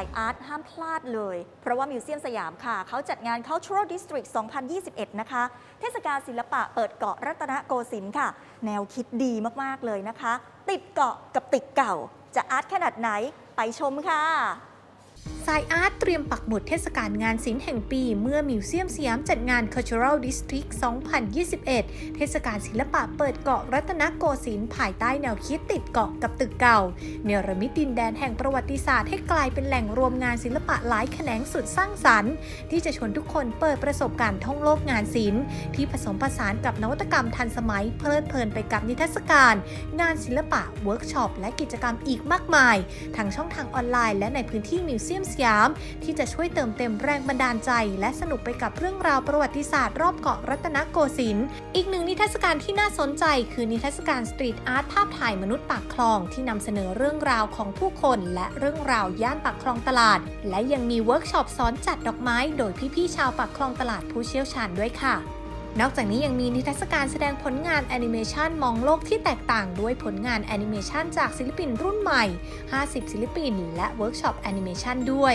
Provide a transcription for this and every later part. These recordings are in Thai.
ายอาร์ตห้ามพลาดเลย เพราะว่ามิวเซียมสยามค่ะ เขาจัดงาน Cultural District 2021 นะคะ เทศกาลศิลปะเปิดเกาะรัตนโกสินทร์ค่ะ แนวคิดดีมาก ๆ เลยนะคะ ติดเกาะกับติดเก่า จะอาร์ตขนาดไหนไปชมค่ะ สายอาร์ตเตรียมปักหมุดเทศกาลงานศิลป์แห่งปี เมื่อมิวเซียมสยามจัดงาน Cultural District 2021 เทศกาลศิลปะเปิดเกาะรัตนโกสินทร์ภายใต้แนวคิดติดเกาะกับตึกเก่า เนรมิตดินแดนแห่งประวัติศาสตร์ให้กลายเป็นแหล่งรวมงานศิลปะหลายแขนงสุดสร้างสรรค์ ที่จะชวนทุกคนเปิดประสบการณ์ท่องโลกงานศิลป์ที่ผสมผสานกับนวัตกรรมทันสมัย เพลิดเพลินไปกับนิทรรศการ งานศิลปะเวิร์กช็อปและกิจกรรมอีกมากมายทั้งช่องทางออนไลน์และในพื้นที่มิวเซียมสยาม ที่จะช่วยเติมเต็มแรงบันดาลใจ และสนุกไปกับเรื่องราวประวัติศาสตร์รอบเกาะรัตนโกสินทร์อีกหนึ่งนิทรรศการที่น่าสนใจ คือนิทรรศการสตรีทอาร์ตภาพถ่ายมนุษย์ปากคลองที่นำเสนอเรื่องราวของผู้คน และเรื่องราวย่านปากคลองตลาด และยังมีเวิร์กช็อปสอนจัดดอกไม้ โดยพี่ๆชาวปากคลองตลาดผู้เชี่ยวชาญด้วยค่ะ นอกจากนี้ยังมีนิทรรศการแสดงผลงานแอนิเมชันมองโลกที่แตกต่างด้วยผลงานแอนิเมชันจากศิลปินรุ่นใหม่ 50 ศิลปิน และเวิร์กช็อปแอนิเมชันด้วย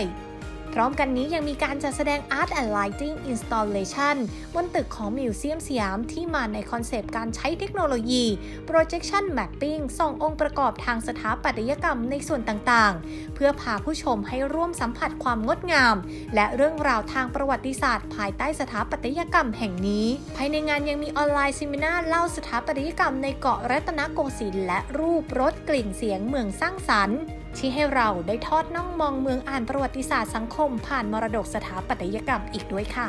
พร้อมกันนี้ยังมีการจัดแสดง Art and Lighting Installation บนตึกของมิวเซียมสยามที่มาในคอนเซปต์การใช้เทคโนโลยี Projection Mapping ส่ององค์ประกอบทางสถาปัตยกรรมในส่วนต่างๆ เพื่อพาผู้ชมให้ร่วมสัมผัสความงดงาม และเรื่องราวทางประวัติศาสตร์ ภายใต้สถาปัตยกรรมแห่งนี้ ภายในงานยังมีออนไลน์ซิมินาเล่าสถาปัตยกรรมในเกาะรัตนโกสินทร์และรูปรสกลิ่นเสียงเมืองสร้างสรรค์ ที่ให้เราได้ทอดน่องมองเมืองอ่านประวัติศาสตร์สังคม ผ่านมรดกสถาปัตยกรรมอีกด้วยค่ะ